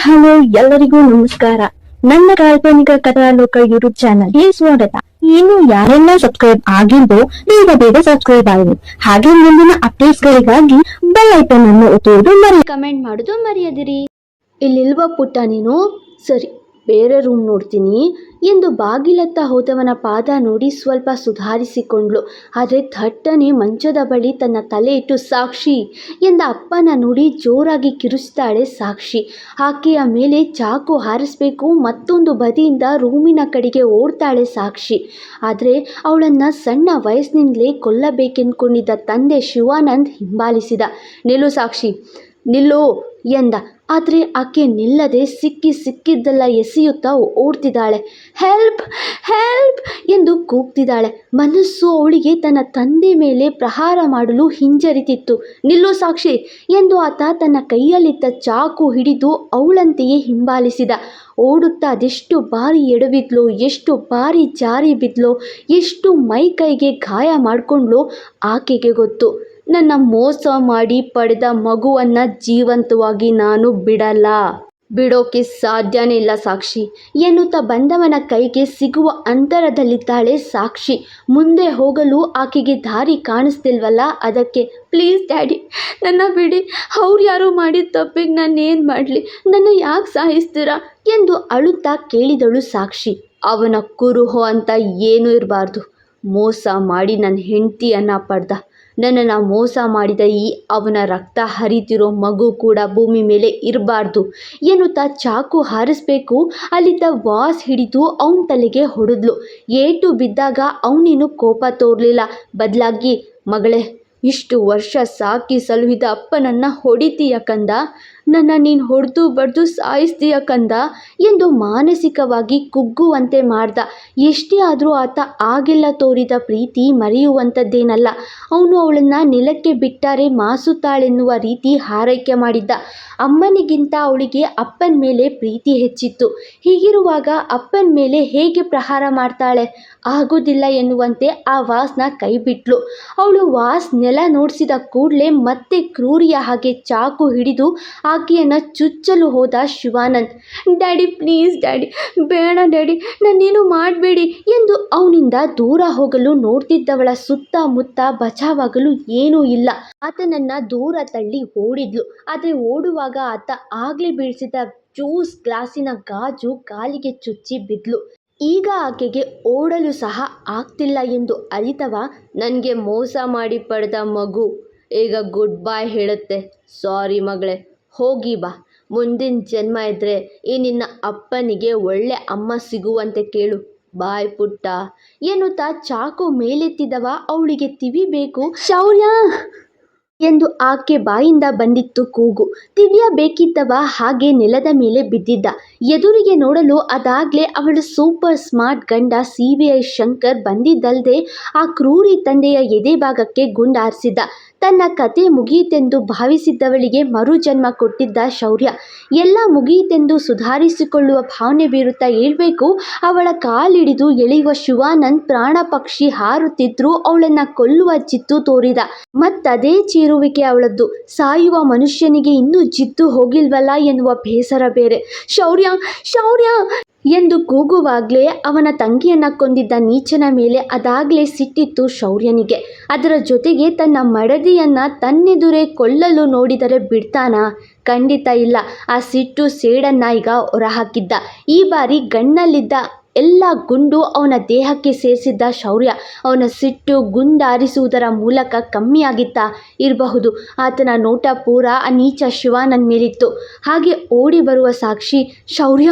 Hello, ಎಲ್ಲರಿಗೂ ನಮಸ್ಕಾರ. ನನ್ನ ಕಾಲ್ಪನಿಕ ಕಥಾಲೋಕ ಯೂಟ್ಯೂಬ್ ಚಾನಲ್ಗೆ ಸ್ವಾಗತ. ಇನ್ನು ಯಾರೆಲ್ಲ ಸಬ್ಸ್ಕ್ರೈಬ್ ಆಗಿದ್ದೋ ಬೇಗ ಬೇಗ ಸಬ್ಸ್ಕ್ರೈಬ್ ಆಗಿ ಹಾಗೆ ಮುಂದಿನ ಅಪ್ಡೇಟ್ಸ್ ಗಳಿಗಾಗಿ ಬೆಲ್ ಐಕನ್ ಅನ್ನು ಒತ್ತುವುದು ಮರಿ ಕಮೆಂಟ್ ಮಾಡೋದು ಮರೆಯದಿರಿ. ಇಲ್ಲಿಲ್ವ ಪುಟ್ಟ ನೀನು? ಸರಿ. ಬೇರೆ ರೂಮ್ ನೋಡ್ತೀನಿ. ಎಂದು ಬಾಗಿಲತ್ತ ಹೋದವನ ಪಾದ ನೋಡಿ ಸ್ವಲ್ಪ ಸುಧಾರಿಸಿಕೊಂಡ್ಳು. ಆದರೆ ಥಟ್ಟನೆ ಮಂಚದ ಬಳಿ ತನ್ನ ತಲೆ ಇಟ್ಟು, ಸಾಕ್ಷಿ ಎಂದ ಅಪ್ಪನ ನೋಡಿ ಜೋರಾಗಿ ಕಿರುಚ್ತಾಳೆ ಸಾಕ್ಷಿ. ಆಕೆಯ ಮೇಲೆ ಚಾಕು ಹಾರಿಸಬೇಕು, ಮತ್ತೊಂದು ಬದಿಯಿಂದ ರೂಮಿನ ಕಡೆಗೆ ಓಡ್ತಾಳೆ ಸಾಕ್ಷಿ. ಆದರೆ ಅವಳನ್ನು ಸಣ್ಣ ವಯಸ್ಸಿನಿಂದಲೇ ಕೊಲ್ಲಬೇಕೆಂದುಕೊಂಡಿದ್ದ ತಂದೆ ಶಿವಾನಂದ್ ಹಿಂಬಾಲಿಸಿದ. ನಿಲ್ಲು ಸಾಕ್ಷಿ, ನಿಲ್ಲು ಎಂದ. ಆದರೆ ಆಕೆ ನಿಲ್ಲದೆ ಸಿಕ್ಕಿ ಸಿಕ್ಕಿದ್ದೆಲ್ಲ ಎಸೆಯುತ್ತಾ ಓಡ್ತಿದ್ದಾಳೆ. ಹೆಲ್ಪ್ ಹೆಲ್ಪ್, ಎಂದು ಕೂಗ್ತಿದ್ದಾಳೆ. ಮನಸ್ಸು ಅವಳಿಗೆ ತನ್ನ ತಂದೆ ಮೇಲೆ ಪ್ರಹಾರ ಮಾಡಲು ಹಿಂಜರಿತಿತ್ತು. ನಿಲ್ಲು ಸಾಕ್ಷಿ, ಎಂದು ಆತ ತನ್ನ ಕೈಯಲ್ಲಿದ್ದ ಚಾಕು ಹಿಡಿದು ಅವಳಂತೆಯೇ ಹಿಂಬಾಲಿಸಿದ. ಓಡುತ್ತಾ ಅದೆಷ್ಟು ಬಾರಿ ಎಡವಿದ್ಲೋ, ಎಷ್ಟು ಬಾರಿ ಜಾರಿ ಬಿದ್ಲೋ, ಎಷ್ಟು ಮೈ ಕೈಗೆ ಗಾಯ ಮಾಡಿಕೊಂಡ್ಲೋ ಆಕೆಗೆ ಗೊತ್ತು. ನನ್ನ ಮೋಸ ಮಾಡಿ ಪಡೆದ ಮಗುವನ್ನು ಜೀವಂತವಾಗಿ ನಾನು ಬಿಡಲ್ಲ. ಬಿಡೋಕೆ ಸಾಧ್ಯನೇ ಇಲ್ಲ ಸಾಕ್ಷಿ. ಎನ್ನುತ್ತಾ ಬಂದವನ ಕೈಗೆ ಸಿಗುವ ಅಂತರದಲ್ಲಿದ್ದಾಳೆ ಸಾಕ್ಷಿ. ಮುಂದೆ ಹೋಗಲು ಆಕೆಗೆ ದಾರಿ ಕಾಣಿಸ್ತಿಲ್ವಲ್ಲ? ಅದಕ್ಕೆ, ಪ್ಲೀಸ್ ಡ್ಯಾಡಿ, ನನ್ನ ಬಿಡಿ, ಅವ್ರು ಯಾರೋ ಮಾಡಿದ ತಪ್ಪಿಗೆ ನಾನೇನು ಮಾಡಲಿ? ನನ್ನ ಯಾಕೆ ಸಾಯಿಸ್ತೀರಾ? ಎಂದು ಅಳುತ್ತಾ ಕೇಳಿದಳು ಸಾಕ್ಷಿ. ಅವನ ಕುರುಹೋ ಅಂತ ಏನೂ ಇರಬಾರ್ದು. ಮೋಸ ಮಾಡಿ ನನ್ನ ಹೆಂಡತಿಯನ್ನು ಪಡೆದ. ನನ್ನನ್ನು ಮೋಸ ಮಾಡಿದ ಈ ಅವನ ರಕ್ತ ಹರಿತಿರೋ ಮಗು ಕೂಡ ಭೂಮಿ ಮೇಲೆ ಇರಬಾರ್ದು. ಎನ್ನುತ್ತಾ ಚಾಕು ಹಾರಿಸ್ಬೇಕು. ಅಲ್ಲಿದ್ದ ವಾಸ್ ಹಿಡಿದು ಅವನ ತಲೆಗೆ ಹೊಡೆದ್ಲು. ಏಟು ಬಿದ್ದಾಗ ಅವನೇನು ಕೋಪ ತೋರಲಿಲ್ಲ. ಬದಲಾಗಿ, ಮಗಳೇ, ಇಷ್ಟು ವರ್ಷ ಸಾಕಿ ಸಲುಹಿದ ಅಪ್ಪನನ್ನು ಹೊಡಿತೀಯ ಕಂದ? ನನ್ನ ನೀನು ಹೊಡೆದು ಬಡ್ದು ಸಾಯಿಸ್ತೀಯ ಕಂದ ಎಂದು ಮಾನಸಿಕವಾಗಿ ಕುಗ್ಗುವಂತೆ ಮಾಡ್ದ. ಎಷ್ಟೇ ಆದರೂ ಆತ ಆಗೆಲ್ಲ ತೋರಿದ ಪ್ರೀತಿ ಮರೆಯುವಂಥದ್ದೇನಲ್ಲ ಅವನು ಅವಳನ್ನು ನೆಲಕ್ಕೆ ಬಿಟ್ಟರೆ ಮಾಸುತ್ತಾಳೆನ್ನುವ ರೀತಿ ಹಾರೈಕೆ ಮಾಡಿದ್ದ. ಅಮ್ಮನಿಗಿಂತ ಅವಳಿಗೆ ಅಪ್ಪನ ಮೇಲೆ ಪ್ರೀತಿ ಹೆಚ್ಚಿತ್ತು. ಹೀಗಿರುವಾಗ ಅಪ್ಪನ ಮೇಲೆ ಹೇಗೆ ಪ್ರಹಾರ ಮಾಡ್ತಾಳೆ? ಆಗೋದಿಲ್ಲ ಎನ್ನುವಂತೆ ಆ ವಾಸ್ನ ಕೈಬಿಟ್ಲು. ಅವಳು ವಾಸ್ ನೆಲ ನೋಡಿಸಿದ ಕೂಡಲೇ ಮತ್ತೆ ಕ್ರೂರಿಯ ಹಾಗೆ ಚಾಕು ಹಿಡಿದು ಆಕೆಯನ್ನು ಚುಚ್ಚಲು ಹೋದ ಶಿವಾನಂದ್, ಡ್ಯಾಡಿ, ಪ್ಲೀಸ್ ಡ್ಯಾಡಿ, ಬೇಡ ಡ್ಯಾಡಿ ನನ್ನೇನು ಮಾಡಬೇಡಿ ಎಂದು ಅವನಿಂದ ದೂರ ಹೋಗಲು ನೋಡ್ತಿದ್ದವಳ ಸುತ್ತಮುತ್ತ ಬಚಾವಾಗಲು ಏನೂ ಇಲ್ಲ. ಆತನನ್ನು ದೂರ ತಳ್ಳಿ ಓಡಿದ್ಲು. ಆದರೆ ಓಡುವಾಗ ಆತ ಆಗಲೇ ಬೀಳಿಸಿದ ಜ್ಯೂಸ್ ಗ್ಲಾಸಿನ ಗಾಜು ಕಾಲಿಗೆ ಚುಚ್ಚಿ ಬಿದ್ಲು. ಈಗ ಆಕೆಗೆ ಓಡಲು ಸಹ ಆಗ್ತಿಲ್ಲ ಎಂದು ಅರಿತವ, ನನಗೆ ಮೋಸ ಮಾಡಿ ಪಡೆದ ಮಗು. ಈಗ ಗುಡ್ ಬಾಯ್ ಹೇಳುತ್ತೆ. ಸಾರಿ ಮಗಳೇ. ಹೋಗಿ ಬಾ. ಮುಂದಿನ ಜನ್ಮ ಇದ್ದರೆ ಈ ನಿನ್ನ ಅಪ್ಪನಿಗೆ ಒಳ್ಳೆ ಅಮ್ಮ ಸಿಗುವಂತೆ ಕೇಳು. ಬಾಯ್ ಪುಟ್ಟ. ಎನ್ನುತ್ತಾ ಚಾಕು ಮೇಲೆತ್ತಿದವ ಅವಳಿಗೆ ತಿವಿಬೇಕು ಶೌರ್ಯ! ಎಂದು ಆಕೆ ಬಾಯಿಂದ ಬಂದಿತ್ತು ಕೂಗು. ದಿವ್ಯಾ ಬೇಕಿದ್ದವ ಹಾಗೆ ನೆಲದ ಮೇಲೆ ಬಿದ್ದಿದ್ದ. ಎದುರಿಗೆ ನೋಡಲು ಅದಾಗಲೇ ಅವಳ ಸೂಪರ್ ಸ್ಮಾರ್ಟ್ ಗಂಡ ಸಿ ವಿ ಐ ಶಂಕರ್ ಬಂದಿದ್ದಲ್ಲದೆ ಆ ಕ್ರೂರಿ ತಂದೆಯ ಎದೆ ಭಾಗಕ್ಕೆ ಗುಂಡಾರಿಸಿದ್ದ. ತನ್ನ ಕತೆ ಮುಗಿಯಿತೆಂದು ಭಾವಿಸಿದ್ದವಳಿಗೆ ಮರುಜನ್ಮ ಕೊಟ್ಟಿದ್ದ ಶೌರ್ಯ. ಎಲ್ಲ ಮುಗಿಯಿತೆಂದು ಸುಧಾರಿಸಿಕೊಳ್ಳುವ ಭಾವನೆ ಬೀರುತ್ತಾ ಹೇಳ್ಬೇಕು ಅವಳ ಕಾಲಿಡಿದು ಎಳೆಯುವ ಶಿವಾನಂದ್ ಪ್ರಾಣ ಪಕ್ಷಿ ಹಾರುತ್ತಿದ್ರೂ ಅವಳನ್ನ ಕೊಲ್ಲುವ ಜಿದ್ದು ತೋರಿದ. ಮತ್ತದೇ ಚೀರುವಿಕೆ ಅವಳದ್ದು. ಸಾಯುವ ಮನುಷ್ಯನಿಗೆ ಇನ್ನೂ ಜಿದ್ದು ಹೋಗಿಲ್ವಲ್ಲ ಎನ್ನುವ ಬೇಸರ ಬೇರೆ. ಶೌರ್ಯ ಶೌರ್ಯ! ಎಂದು ಕೂಗುವಾಗಲೇ ಅವನ ತಂಗಿಯನ್ನು ಕೊಂದಿದ್ದ ನೀಚನ ಮೇಲೆ ಅದಾಗಲೇ ಸಿಟ್ಟಿತ್ತು ಶೌರ್ಯನಿಗೆ. ಅದರ ಜೊತೆಗೆ ತನ್ನ ಮಡದಿಯನ್ನು ತನ್ನೆದುರೇ ಕೊಲ್ಲಲು ನೋಡಿದರೆ ಬಿಡ್ತಾನಾ? ಖಂಡಿತ ಇಲ್ಲ. ಆ ಸಿಟ್ಟು ಸೇಡನ್ನು ಈಗ ಹೊರಹಾಕಿದ್ದ. ಈ ಬಾರಿ ಗಣ್ಣಲ್ಲಿದ್ದ ಎಲ್ಲ ಗುಂಡು ಅವನ ದೇಹಕ್ಕೆ ಸೇರಿಸಿದ್ದ ಶೌರ್ಯ ಅವನ ಸಿಟ್ಟು ಗುಂಡಾರಿಸುವುದರ ಮೂಲಕ ಕಮ್ಮಿಯಾಗಿತ್ತಾ ಇರಬಹುದು. ಆತನ ನೋಟ ಪೂರ ಆ ನೀಚ ಶಿವಾನಂದ್ ಮೇಲಿತ್ತು. ಹಾಗೆ ಓಡಿ ಬರುವ ಸಾಕ್ಷಿ, ಶೌರ್ಯ?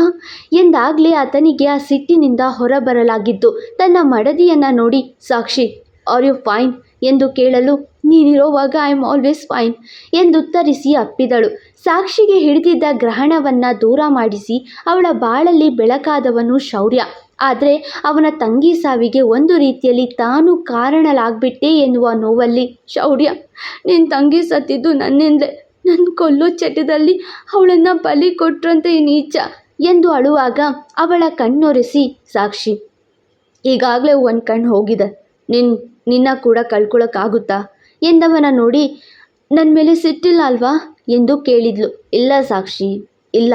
ಎಂದಾಗಲೇ ಆತನಿಗೆ ಆ ಸಿಟ್ಟಿನಿಂದ ಹೊರಬರಲಾಗಿದ್ದು, ತನ್ನ ಮಡದಿಯನ್ನು ನೋಡಿ, ಸಾಕ್ಷಿ, ಆರ್ ಯು ಫೈನ್? ಎಂದು ಕೇಳಲು, ನೀನಿರೋವಾಗ ಐ ಆಮ್ ಆಲ್ವೇಸ್ ಫೈನ್ ಎಂದು ಉತ್ತರಿಸಿ ಅಪ್ಪಿದಳು. ಸಾಕ್ಷಿಗೆ ಹಿಡಿದಿದ್ದ ಗ್ರಹಣವನ್ನು ದೂರ ಮಾಡಿಸಿ ಅವಳ ಬಾಳಲ್ಲಿ ಬೆಳಕಾದವನು ಶೌರ್ಯ. ಆದರೆ ಅವನ ತಂಗಿ ಸಾವಿಗೆ ಒಂದು ರೀತಿಯಲ್ಲಿ ತಾನು ಕಾರಣಲಾಗ್ಬಿಟ್ಟೆ ಎನ್ನುವ ನೋವಲ್ಲಿ ಶೌರ್ಯ. ನಿನ್ನ ತಂಗಿ ಸತ್ತಿದ್ದು ನನ್ನಿಂದಲೇ ನನ್ನ ಕೊಲ್ಲೋ ಚಟದಲ್ಲಿ ಅವಳನ್ನು ಬಲಿ ಕೊಟ್ರಂತೆ ಈ ನೀಚ ಎಂದು ಅಳುವಾಗ ಅವಳ ಕಣ್ಣೊರೆಸಿ ಸಾಕ್ಷಿ. ಈಗಾಗಲೇ ಒಂದು ಕಣ್ಣು ಹೋಗಿದೆ. ನಿನ್ನ ನಿನ್ನ ಕೂಡ ಕಳ್ಕೊಳ್ಳೋಕ್ಕಾಗುತ್ತಾ ಎಂದವನ ನೋಡಿ ನನ್ನ ಮೇಲೆ ಸಿಟ್ಟಿಲ್ಲ ಅಲ್ವಾ? ಎಂದು ಕೇಳಿದ್ಲು. ಇಲ್ಲ ಸಾಕ್ಷಿ, ಇಲ್ಲ.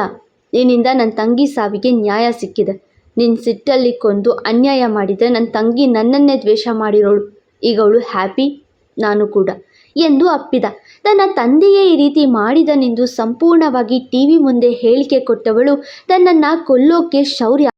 ನಿನ್ನಿಂದ ನನ್ನ ತಂಗಿ ಸಾವಿಗೆ ನ್ಯಾಯ ಸಿಕ್ಕಿದೆ. ನಿನ್ನ ಸಿಟ್ಟಲ್ಲಿ ಕೊಂದು ಅನ್ಯಾಯ ಮಾಡಿದರೆ ನನ್ನ ತಂಗಿ ನನ್ನನ್ನೇ ದ್ವೇಷ ಮಾಡಿರೋಳು. ಈಗ ಅವಳು ಹ್ಯಾಪಿ? ನಾನು ಕೂಡ. ಎಂದು ಅಪ್ಪಿದ. ತನ್ನ ತಂದೆಯೇ ಈ ರೀತಿ ಮಾಡಿದನೆಂದು ಸಂಪೂರ್ಣವಾಗಿ ಟಿವಿ ಮುಂದೆ ಹೇಳಿಕೆ ಕೊಟ್ಟವಳು ತನ್ನನ್ನು ಕೊಲ್ಲೋಕೆ ಶೌರ್ಯ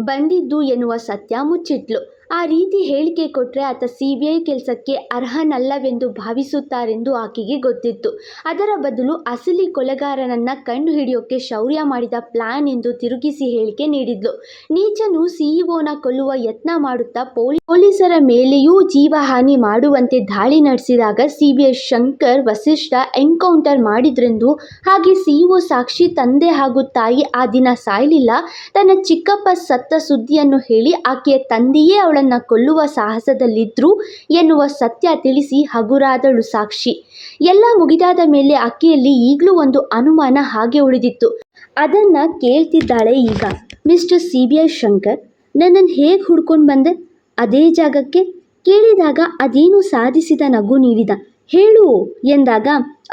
ಬಂದಿದ್ದು ಎನ್ನುವ ಸತ್ಯ ಮುಚ್ಚಿಟ್ಲು. ಆ ರೀತಿ ಹೇಳಿಕೆ ಕೊಟ್ಟರೆ ಆತ ಸಿ ಬಿ ಐ ಕೆಲಸಕ್ಕೆ ಅರ್ಹನಲ್ಲವೆಂದು ಭಾವಿಸುತ್ತಾರೆಂದು ಆಕೆಗೆ ಗೊತ್ತಿತ್ತು. ಅದರ ಬದಲು ಅಸಲಿ ಕೊಲೆಗಾರನನ್ನ ಕಂಡುಹಿಡಿಯೋಕ್ಕೆ ಶೌರ್ಯ ಮಾಡಿದ ಪ್ಲಾನ್ ಎಂದು ತಿರುಗಿಸಿ ಹೇಳಿಕೆ ನೀಡಿದ್ಲು. ನೀಚನು ಸಿಇಒನ ಕೊಲ್ಲುವ ಯತ್ನ ಮಾಡುತ್ತಾ ಪೊಲೀ ಪೊಲೀಸರ ಮೇಲೆಯೂ ಜೀವಹಾನಿ ಮಾಡುವಂತೆ ದಾಳಿ ನಡೆಸಿದಾಗ ಸಿಬಿಐ ಶಂಕರ್ ವಸಿಷ್ಠ ಎನ್ಕೌಂಟರ್ ಮಾಡಿದ್ರೆಂದು, ಹಾಗೆ ಸಿಇಒ ಸಾಕ್ಷಿ ತಂದೆ ಹಾಗೂ ತಾಯಿ ಆ ದಿನ ಸಾಯಲಿಲ್ಲ. ತನ್ನ ಚಿಕ್ಕಪ್ಪ ಸತ್ತ ಸುದ್ದಿಯನ್ನು ಹೇಳಿ ಆಕೆಯ ತಂದೆಯೇ ಅವಳನ್ನು ಕೊಲ್ಲುವ ಸಾಹಸದಲ್ಲಿದ್ರು ಎನ್ನುವ ಸತ್ಯ ತಿಳಿಸಿ ಹಗುರಾದಳು ಸಾಕ್ಷಿ. ಎಲ್ಲ ಮುಗಿದಾದ ಮೇಲೆ ಅಕ್ಕಿಯಲ್ಲಿ ಈಗಲೂ ಒಂದು ಅನುಮಾನ ಹಾಗೆ ಉಳಿದಿತ್ತು. ಅದನ್ನ ಕೇಳ್ತಿದ್ದಾಳೆ ಈಗ. Mister C B I Shankar ನನ್ನನ್ನು ಹೇಗೆ ಹುಡ್ಕೊಂಡು ಬಂದೆ? ಅದೇ ಜಾಗಕ್ಕೆ ಕೇಳಿದಾಗ ಅದೇನು ಸಾಧಿಸಿದ ನಗು ನೀಡಿದ. ಹೇಳು ಎಂದಾಗ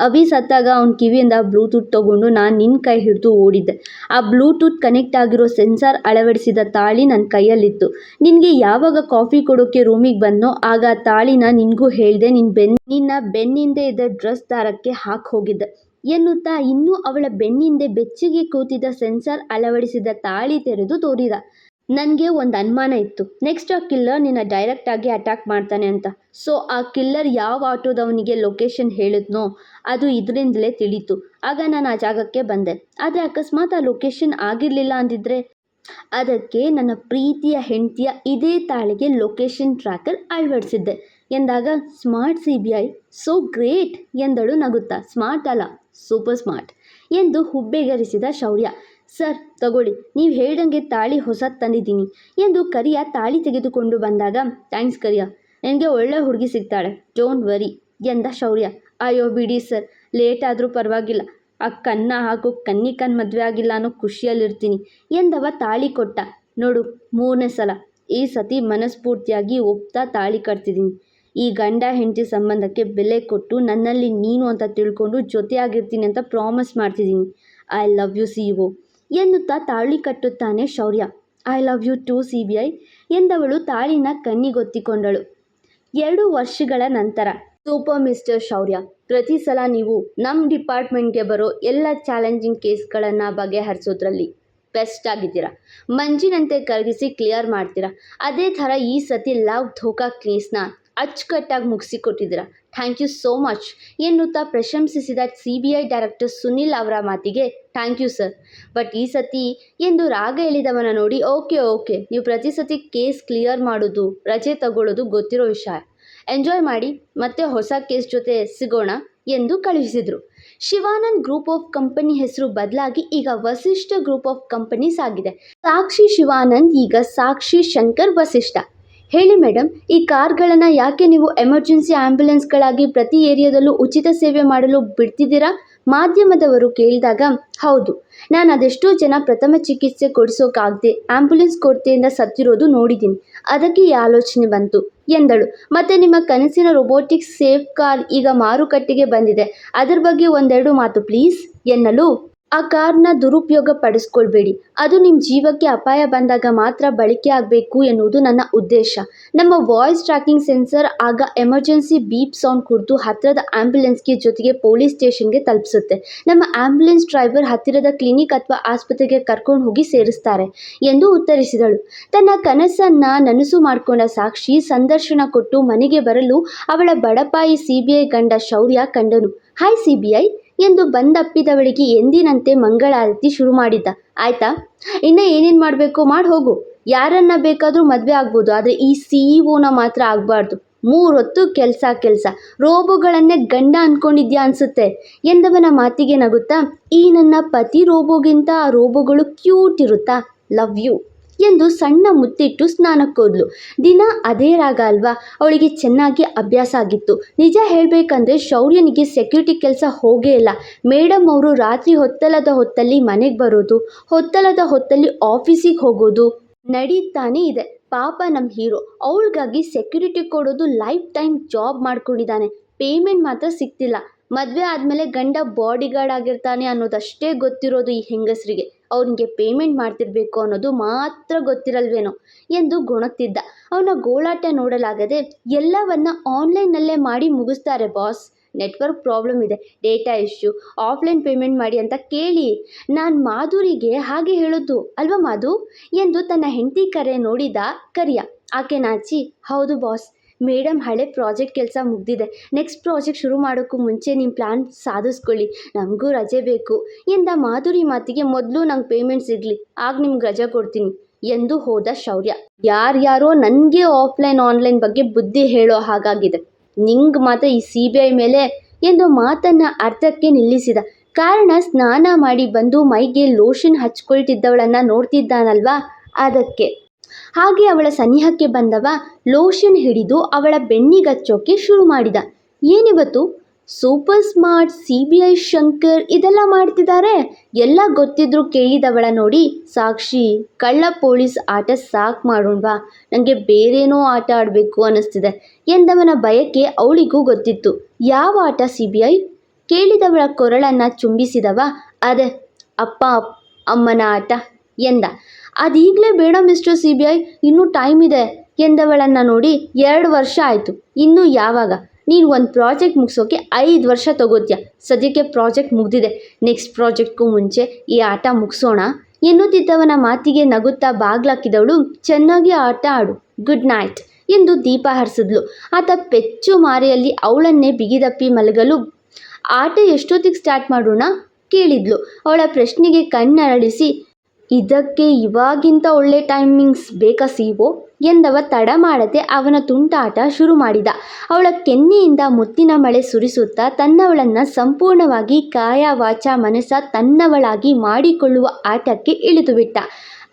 ಅವಿ ಸತ್ತಾಗ ಅವನ ಕಿವಿಯಿಂದ ಬ್ಲೂಟೂತ್ ತಗೊಂಡು ನಾನು ನಿನ್ನ ಕೈ ಹಿಡಿದು ಓಡಿದ್ದೆ. ಆ ಬ್ಲೂಟೂತ್ ಕನೆಕ್ಟ್ ಆಗಿರೋ ಸೆನ್ಸಾರ್ ಅಳವಡಿಸಿದ ತಾಳಿ ನನ್ನ ಕೈಯಲ್ಲಿತ್ತು. ನಿನಗೆ ಯಾವಾಗ ಕಾಫಿ ಕೊಡೋಕ್ಕೆ ರೂಮಿಗೆ ಬಂದನೋ, ಆಗ ಆ ತಾಳಿನ ನಿನಗೂ ಹೇಳಿದೆ ನಿನ್ನ ಬೆನ್, ನಿನ್ನ ಬೆನ್ನಿಂದೆ ಇದ್ದ ಡ್ರೆಸ್ ದಾರಕ್ಕೆ ಹಾಕಿ ಹೋಗಿದ್ದೆ. ಎನ್ನುತ್ತಾ ಇನ್ನೂ ಅವಳ ಬೆನ್ನಿಂದೆ ಬೆಚ್ಚಗೆ ಕೂತಿದ್ದ ಸೆನ್ಸಾರ್ ಅಳವಡಿಸಿದ ತಾಳಿ ತೆರೆದು ತೋರಿದ. ನನಗೆ ಒಂದು ಅನುಮಾನ ಇತ್ತು. ನೆಕ್ಸ್ಟ್ ಆ ಕಿಲ್ಲರ್ ನಿನ್ನ ಡೈರೆಕ್ಟಾಗಿ ಅಟ್ಯಾಕ್ ಮಾಡ್ತಾನೆ ಅಂತ. ಸೊ ಆ ಕಿಲ್ಲರ್ ಯಾವ ಆಟೋದವನಿಗೆ ಲೊಕೇಶನ್ ಹೇಳಿದ್ನೋ, ಅದು ಇದರಿಂದಲೇ ತಿಳಿತು. ಆಗ ನಾನು ಆ ಜಾಗಕ್ಕೆ ಬಂದೆ. ಆದರೆ ಅಕಸ್ಮಾತ್ ಆ ಲೊಕೇಶನ್ ಆಗಿರಲಿಲ್ಲ ಅಂದಿದ್ರೆ, ಅದಕ್ಕೆ ನನ್ನ ಪ್ರೀತಿಯ ಹೆಂಡತಿಯ ಇದೇ ತಾಳಿಗೆ ಲೊಕೇಶನ್ ಟ್ರ್ಯಾಕರ್ ಅಳವಡಿಸಿದ್ದೆ. ಎಂದಾಗ smart C B I so great ಎಂದಳು ನಗುತ್ತಾ. ಸ್ಮಾರ್ಟ್ ಅಲ್ಲ ಸೂಪರ್ ಸ್ಮಾರ್ಟ್ ಎಂದು ಹುಬ್ಬೆಗರಿಸಿದ ಶೌರ್ಯ. ಸರ್, ತಗೊಳ್ಳಿ. ನೀವು ಹೇಳ್ದಂಗೆ ತಾಳಿ ಹೊಸದು ತಂದಿದ್ದೀನಿ ಎಂದು ಕರಿಯ ತಾಳಿ ತೆಗೆದುಕೊಂಡು ಬಂದಾಗ, ಥ್ಯಾಂಕ್ಸ್ ಕರಿಯ. ನನಗೆ ಒಳ್ಳೆ ಹುಡುಗಿ ಸಿಗ್ತಾಳೆ. ಡೋಂಟ್ ವರಿ ಎಂದ ಶೌರ್ಯ. ಅಯ್ಯೋ, ಬಿಡಿ ಸರ್. ಲೇಟ್ ಆದರೂ ಪರವಾಗಿಲ್ಲ. ಆ ಕನ್ನ ಹಾಗೂ ಕನ್ನಿಕನ್ ಮದುವೆ ಆಗಿಲ್ಲ ಅನ್ನೋ ಖುಷಿಯಲ್ಲಿರ್ತೀನಿ ಎಂದವ ತಾಳಿ ಕೊಟ್ಟ. ನೋಡು, ಮೂರನೇ ಸಲ ಈ ಸತಿ ಮನಸ್ಫೂರ್ತಿಯಾಗಿ ಒಪ್ತಾ ತಾಳಿ ಕಟ್ತಿದ್ದೀನಿ. ಈ ಗಂಡ ಹೆಂಡತಿ ಸಂಬಂಧಕ್ಕೆ ಬೆಲೆ ಕೊಟ್ಟು ನನ್ನಲ್ಲಿ ನೀನು ಅಂತ ತಿಳ್ಕೊಂಡು ಜೊತೆಯಾಗಿರ್ತೀನಿ ಅಂತ ಪ್ರಾಮಿಸ್ ಮಾಡ್ತಿದ್ದೀನಿ. I love you, C O. ಎನ್ನುತ್ತಾ ತಾಳಿ ಕಟ್ಟುತ್ತಾನೆ Shaurya. I love you too, C B I ಎಂದವಳು ತಾಳಿನ ಕಣ್ಣಿಗೊತ್ತಿಕೊಂಡಳು. ಎರಡು ವರ್ಷಗಳ ನಂತರ, ಸೂಪರ್ ಮಿಸ್ಟರ್ ಶೌರ್ಯ, ಪ್ರತಿ ಸಲ ನೀವು ನಮ್ಮ ಡಿಪಾರ್ಟ್ಮೆಂಟ್ಗೆ ಬರೋ ಎಲ್ಲ ಚಾಲೆಂಜಿಂಗ್ ಕೇಸ್ಗಳನ್ನು ಬಗೆಹರಿಸೋದ್ರಲ್ಲಿ ಬೆಸ್ಟ್ ಆಗಿದ್ದೀರಾ. ಮಂಜಿನಂತೆ ಕರಗಿಸಿ ಕ್ಲಿಯರ್ ಮಾಡ್ತೀರಾ. ಅದೇ ಥರ ಈ ಸತಿ ಲವ್ ಧೋಕಾ ಕೇಸ್ನ ಅಚ್ಚುಕಟ್ಟಾಗಿ ಮುಗಿಸಿಕೊಟ್ಟಿದ್ದೀರ? Thank you so much. ಎನ್ನುತ್ತಾ ಪ್ರಶಂಸಿಸಿದ C B I director Sunil ಅವರ ಮಾತಿಗೆ ಥ್ಯಾಂಕ್ ಯು ಸರ್. ಬಟ್ ಈ ಸತಿ ಎಂದು ರಾಗ ಹೇಳಿದವನ ನೋಡಿ ಓಕೆ ಓಕೆ, ನೀವು ಪ್ರತಿ ಸತಿ ಕೇಸ್ ಕ್ಲಿಯರ್ ಮಾಡೋದು, ರಜೆ ತಗೊಳ್ಳೋದು ಗೊತ್ತಿರೋ ವಿಷಯ. ಎಂಜಾಯ್ ಮಾಡಿ, ಮತ್ತೆ ಹೊಸ ಕೇಸ್ ಜೊತೆ ಸಿಗೋಣ ಎಂದು ಕಳುಹಿಸಿದರು. ಶಿವಾನಂದ್ ಗ್ರೂಪ್ ಆಫ್ ಕಂಪನಿ ಹೆಸರು ಬದಲಾಗಿ ಈಗ ವಸಿಷ್ಠ ಗ್ರೂಪ್ ಆಫ್ ಕಂಪನೀಸ್ ಆಗಿದೆ. ಸಾಕ್ಷಿ ಶಿವಾನಂದ್, ಈಗ ಸಾಕ್ಷಿ ಶಂಕರ್ ವಸಿಷ್ಠ. ಹೇಳಿ ಮೇಡಮ್ ಈ ಕಾರ್ಗಳನ್ನು ಯಾಕೆ ನೀವು ಎಮರ್ಜೆನ್ಸಿ ಆ್ಯಂಬುಲೆನ್ಸ್ಗಳಾಗಿ ಪ್ರತಿ ಏರಿಯಾದಲ್ಲೂ ಉಚಿತ ಸೇವೆ ಮಾಡಲು ಬಿಡ್ತಿದ್ದೀರಾ? ಮಾಧ್ಯಮದವರು ಕೇಳಿದಾಗ, ಹೌದು. ನಾನು ಅದೆಷ್ಟೋ ಜನ ಪ್ರಥಮ ಚಿಕಿತ್ಸೆ ಕೊಡಿಸೋಕ್ಕಾಗದೆ ಆ್ಯಂಬುಲೆನ್ಸ್ ಕೊರತೆಯಿಂದ ಸತ್ತಿರೋದು ನೋಡಿದ್ದೀನಿ. ಅದಕ್ಕೆ ಈ ಆಲೋಚನೆ ಬಂತು. ಎಂದಳು, ಮತ್ತು ನಿಮ್ಮ ಕನಸಿನ ರೊಬೋಟಿಕ್ಸ್ ಸೇಫ್ ಕಾರ್ ಈಗ ಮಾರುಕಟ್ಟೆಗೆ ಬಂದಿದೆ. ಅದರ ಬಗ್ಗೆ ಒಂದೆರಡು ಮಾತು ಪ್ಲೀಸ್? ಎನ್ನಲು ಆ ಕಾರ್ನ ದುರುಪಯೋಗ ಪಡಿಸ್ಕೊಳ್ಬೇಡಿ ಅದು ನಿಮ್ಮ ಜೀವಕ್ಕೆ ಅಪಾಯ ಬಂದಾಗ ಮಾತ್ರ ಬಳಕೆ ಆಗಬೇಕು ಎನ್ನುವುದು ನನ್ನ ಉದ್ದೇಶ. ನಮ್ಮ ವಾಯ್ಸ್ ಟ್ರ್ಯಾಕಿಂಗ್ ಸೆನ್ಸರ್ ಆಗ ಎಮರ್ಜೆನ್ಸಿ ಬೀಪ್ ಸೌಂಡ್ ಕುರಿತು ಹತ್ತಿರದ ಆ್ಯಂಬುಲೆನ್ಸ್ಗೆ ಜೊತೆಗೆ ಪೊಲೀಸ್ ಸ್ಟೇಷನ್ಗೆ ತಲುಪಿಸುತ್ತೆ. ನಮ್ಮ ಆ್ಯಂಬುಲೆನ್ಸ್ ಡ್ರೈವರ್ ಹತ್ತಿರದ ಕ್ಲಿನಿಕ್ ಅಥವಾ ಆಸ್ಪತ್ರೆಗೆ ಕರ್ಕೊಂಡು ಹೋಗಿ ಸೇರಿಸ್ತಾರೆ ಎಂದು ಉತ್ತರಿಸಿದಳು. ತನ್ನ ಕನಸನ್ನು ನನಸು ಮಾಡಿಕೊಂಡ ಸಾಕ್ಷಿ ಸಂದರ್ಶನ ಕೊಟ್ಟು ಮನೆಗೆ ಬರಲು ಅವಳ ಬಡಪಾಯಿ ಸಿ ಬಿ ಐ ಗಂಡ ಶೌರ್ಯ ಕಂಡನು. Hi C B I. ಎಂದು ಬಂದಪ್ಪಿದವಳಿಗೆ ಎಂದಿನಂತೆ ಮಂಗಳಾರತಿ ಶುರು ಮಾಡಿದ್ದ ಆಯ್ತಾ? ಇನ್ನ ಏನೇನು ಮಾಡಬೇಕು? ಮಾಡಿ ಹೋಗು. ಯಾರನ್ನ ಬೇಕಾದರೂ ಮದುವೆ ಆಗ್ಬೋದು. ಆದರೆ ಈ ಸಿ ಇ ಒನ ಮಾತ್ರ ಆಗಬಾರ್ದು. ಮೂರೊತ್ತು ಕೆಲಸ ಕೆಲಸ. ರೋಬೋಗಳನ್ನೇ ಗಂಡ ಅನ್ಕೊಂಡಿದ್ಯಾ ಅನಿಸುತ್ತೆ. ಎಂದವನ ಮಾತಿಗೆ ನಗುತ್ತಾ, ಈ ನನ್ನ ಪತಿ ರೋಬೋಗಿಂತ ಆ ರೋಬೋಗಳು ಕ್ಯೂಟ್ ಇರುತ್ತಾ? ಲವ್ ಯು ಎಂದು ಸಣ್ಣ ಮುತ್ತಿಟ್ಟು ಸ್ನಾನಕ್ಕೋದ್ಲು ದಿನ ಅದೇ ರಾಗ ಅಲ್ವಾ? ಅವಳಿಗೆ ಚೆನ್ನಾಗಿ ಅಭ್ಯಾಸ ಆಗಿತ್ತು. ನಿಜ ಹೇಳಬೇಕಂದ್ರೆ ಶೌರ್ಯನಿಗೆ ಸೆಕ್ಯೂರಿಟಿ ಕೆಲಸ ಹೋಗೇ ಇಲ್ಲ. ಮೇಡಮ್ ಅವರು ರಾತ್ರಿ ಹೊತ್ತಲದ ಹೊತ್ತಲ್ಲಿ ಮನೆಗೆ ಬರೋದು, ಹೊತ್ತಲದ ಹೊತ್ತಲ್ಲಿ ಆಫೀಸಿಗೆ ಹೋಗೋದು. ನಡೀತಾನೆ ಇದೆ. ಪಾಪ ನಮ್ಮ ಹೀರೋ. ಅವಳಿಗಾಗಿ ಸೆಕ್ಯೂರಿಟಿ ಕೊಡೋದು ಲೈಫ್ ಟೈಮ್ ಜಾಬ್ ಮಾಡ್ಕೊಂಡಿದ್ದಾನೆ ಪೇಮೆಂಟ್ ಮಾತ್ರ ಸಿಗ್ತಿಲ್ಲ. ಮದುವೆ ಆದಮೇಲೆ ಗಂಡ ಬಾಡಿಗಾರ್ಡ್ ಆಗಿರ್ತಾನೆ ಅನ್ನೋದಷ್ಟೇ ಗೊತ್ತಿರೋದು ಈ ಹೆಂಗಸರಿಗೆ. ಅವನಿಗೆ ಪೇಮೆಂಟ್ ಮಾಡ್ತಿರ್ಬೇಕು ಅನ್ನೋದು ಮಾತ್ರ ಗೊತ್ತಿರಲ್ವೇನೋ ಎಂದು ಗುಣತ್ತಿದ್ದ. ಅವನ ಗೋಳಾಟ ನೋಡಲಾಗದೆ ಎಲ್ಲವನ್ನ ಆನ್ಲೈನ್ನಲ್ಲೇ ಮಾಡಿ ಮುಗಿಸ್ತಾರೆ ಬಾಸ್ ನೆಟ್ವರ್ಕ್ ಪ್ರಾಬ್ಲಮ್ ಇದೆ ಡೇಟಾ ಇಶ್ಯೂ ಆಫ್ಲೈನ್ ಪೇಮೆಂಟ್ ಮಾಡಿ ಅಂತ ಕೇಳಿ. ನಾನು ಮಾಧುರಿಗೆ ಹಾಗೆ ಹೇಳೋದು ಅಲ್ವಾ ಮಾಧು? ಎಂದು ತನ್ನ ಹೆಂಡತಿ ಕರೆ ನೋಡಿದ ಕರಿಯ. ಆಕೆ ನಾಚಿ, ಹೌದು ಬಾಸ್ ಮೇಡಮ್ ಹಳೆ ಪ್ರಾಜೆಕ್ಟ್ ಕೆಲಸ ಮುಗಿದಿದೆ. ನೆಕ್ಸ್ಟ್ ಪ್ರಾಜೆಕ್ಟ್ ಶುರು ಮಾಡೋಕ್ಕೂ ಮುಂಚೆ ನಿಮ್ಮ ಪ್ಲ್ಯಾನ್ ಸಾಧಿಸ್ಕೊಳ್ಳಿ. ನಮಗೂ ರಜೆ ಬೇಕು. ಎಂದ ಮಾಧುರಿ ಮಾತಿಗೆ ಮೊದಲು ನಂಗೆ ಪೇಮೆಂಟ್ ಸಿಗಲಿ ಆಗ ನಿಮ್ಗೆ ರಜೆ ಕೊಡ್ತೀನಿ. ಎಂದು ಹೋದ ಶೌರ್ಯ. ಯಾರ್ಯಾರೋ ನನಗೆ ಆಫ್ಲೈನ್, ಆನ್ಲೈನ್ ಬಗ್ಗೆ ಬುದ್ಧಿ ಹೇಳೋ ಹಾಗಾಗಿದೆ. ನಿಂಗೆ ಮಾತ್ರ ಈ ಸಿ ಬಿ ಐ ಮೇಲೆ ಎಂದು ಮಾತನ್ನು ಅರ್ಧಕ್ಕೆ ನಿಲ್ಲಿಸಿದ. ಕಾರಣ ಸ್ನಾನ ಮಾಡಿ ಬಂದು ಮೈಗೆ ಲೋಷನ್ ಹಚ್ಕೊಳ್ತಿದ್ದವಳನ್ನು ನೋಡ್ತಿದ್ದಾನಲ್ವಾ? ಅದಕ್ಕೆ. ಹಾಗೆ ಅವಳ ಸನಿಹಕ್ಕೆ ಬಂದವ ಲೋಷನ್ ಹಿಡಿದು ಅವಳ ಬೆನ್ನಿಗಚ್ಚೋಕೆ ಶುರು ಮಾಡಿದ. ಏನಿವತ್ತು? Super smart C B I Shankar ಇದೆಲ್ಲ ಮಾಡ್ತಿದ್ದಾರೆ ಎಲ್ಲ ಗೊತ್ತಿದ್ರು ಕೇಳಿದವಳ ನೋಡಿ, ಸಾಕ್ಷಿ, ಕಳ್ಳ ಪೊಲೀಸ್ ಆಟ ಸಾಕು ಮಾಡೋಣವಾ? ನನಗೆ ಬೇರೇನೋ ಆಟ ಆಡಬೇಕು ಅನ್ನಿಸ್ತಿದೆ ಎಂದವನ ಬಯಕೆ ಅವಳಿಗೂ ಗೊತ್ತಿತ್ತು. ಯಾವ ಆಟ ಸಿ ಬಿ ಐ? ಕೇಳಿದವಳ ಕೊರಳನ್ನು ಚುಂಬಿಸಿದವ, ಅದೇ, ಅಪ್ಪ ಅಪ್- ಅಮ್ಮನ ಆಟ ಎಂದ. ಅದೀಗಲೇ ಬೇಡ ಮಿಸ್ಟರ್ ಸಿ ಬಿ ಐ ಇನ್ನೂ ಟೈಮ್ ಇದೆ ಎಂದವಳನ್ನು ನೋಡಿ ಎರಡು ವರ್ಷ ಆಯಿತು. ಇನ್ನೂ ಯಾವಾಗ? ನೀನು ಒಂದು ಪ್ರಾಜೆಕ್ಟ್ ಮುಗಿಸೋಕೆ ಐದು ವರ್ಷ ತಗೋತೀಯ? ಸದ್ಯಕ್ಕೆ ಪ್ರಾಜೆಕ್ಟ್ ಮುಗ್ದಿದೆ. ನೆಕ್ಸ್ಟ್ ಪ್ರಾಜೆಕ್ಟ್ಗೂ ಮುಂಚೆ ಈ ಆಟ ಮುಗಿಸೋಣ? ಎನ್ನುತ್ತಿದ್ದವನ ಮಾತಿಗೆ ನಗುತ್ತಾ ಬಾಗ್ಲಾಕಿದವಳು, ಚೆನ್ನಾಗಿ ಆಟ ಆಡು ಗುಡ್ ನೈಟ್ ಎಂದು ದೀಪ ಹರಿಸಿದ್ಲು. ಆತ ಪೆಚ್ಚು ಮಾರೆಯಲ್ಲಿ ಅವಳನ್ನೇ ಬಿಗಿದಪ್ಪಿ ಮಲಗಲು, ಆಟ ಎಷ್ಟೊತ್ತಿಗೆ ಸ್ಟಾರ್ಟ್ ಮಾಡೋಣ? ಕೇಳಿದ್ಲು. ಅವಳ ಪ್ರಶ್ನೆಗೆ ಕಣ್ಣರಳಿಸಿ ಇದಕ್ಕೆ ಇವಾಗಿಂತ ಒಳ್ಳೆ ಟೈಮಿಂಗ್ಸ್ ಬೇಕಾ ಸಿಒ ಎಂದವ ತಡ ಮಾಡದೆ ಅವನ ತುಂಟಾಟ ಶುರು ಮಾಡಿದ. ಅವಳ ಕೆನ್ನೆಯಿಂದ ಮುತ್ತಿನ ಮಳೆ ಸುರಿಸುತ್ತಾ ತನ್ನವಳನ್ನು ಸಂಪೂರ್ಣವಾಗಿ ಕಾಯ ವಾಚ ಮನಸ್ಸ ತನ್ನವಳಾಗಿ ಮಾಡಿಕೊಳ್ಳುವ ಆಟಕ್ಕೆ ಇಳಿದುಬಿಟ್ಟ.